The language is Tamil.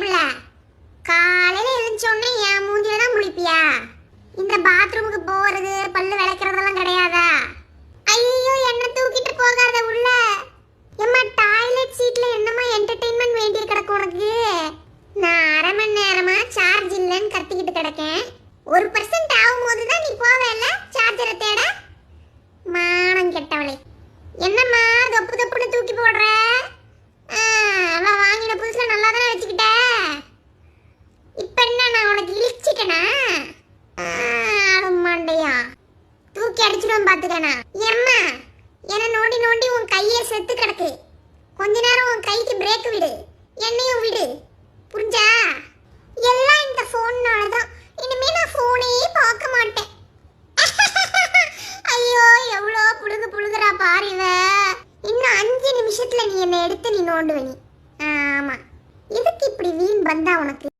பிள்ளை. காலையில் எழுந்தோடனே என் மூஞ்சில தான் முழிப்பியா? இந்த பாத்ரூமுக்கு போறது பல்லு விளக்கிறதெல்லாம் கிடையாதா? ஐயோ என்ன தூக்கிட்டு போகாத உள்ள. எம்மா டாய்லெட் சீட்ல என்னமா என்டர்டெயின்மெண்ட் வேண்டி கிடக்கு உனக்கு? நான் அரை மணி நேரமா சார்ஜ் இல்லைன்னு கத்திக்கிட்டு கிடக்கேன். ஒரு பர்சன்ட் ஆகும்போது தான் நீ போவேல சார்ஜரை தேட? மானம் கெட்டவளே. என்னம்மா தொப்பு தொப்புன்னு தூக்கி போடுற? தூக்கி அடிச்சிடும் பாத்துக்கனா எம்மா என்னை நோண்டி நோண்டி உன் கையே செத்து கிடக்கு. கொஞ்ச நேரம் உன் கைக்கு பிரேக் விடு. என்னையும் விடு. புரிஞ்சா? எல்லாம் இந்த ஃபோன்னால தான் இனிமே நான் ஃபோனே பார்க்க மாட்டேன். ஐயோ எவ்வளோ புழுகு புழுகுறா பாரு இவ. இன்னும் அஞ்சு நிமிஷத்துல நீ என்னை எடுத்து நீ நோண்டுவ நீ. ஆமா. எதுக்கு இப்படி வீண் வந்தா உனக்கு?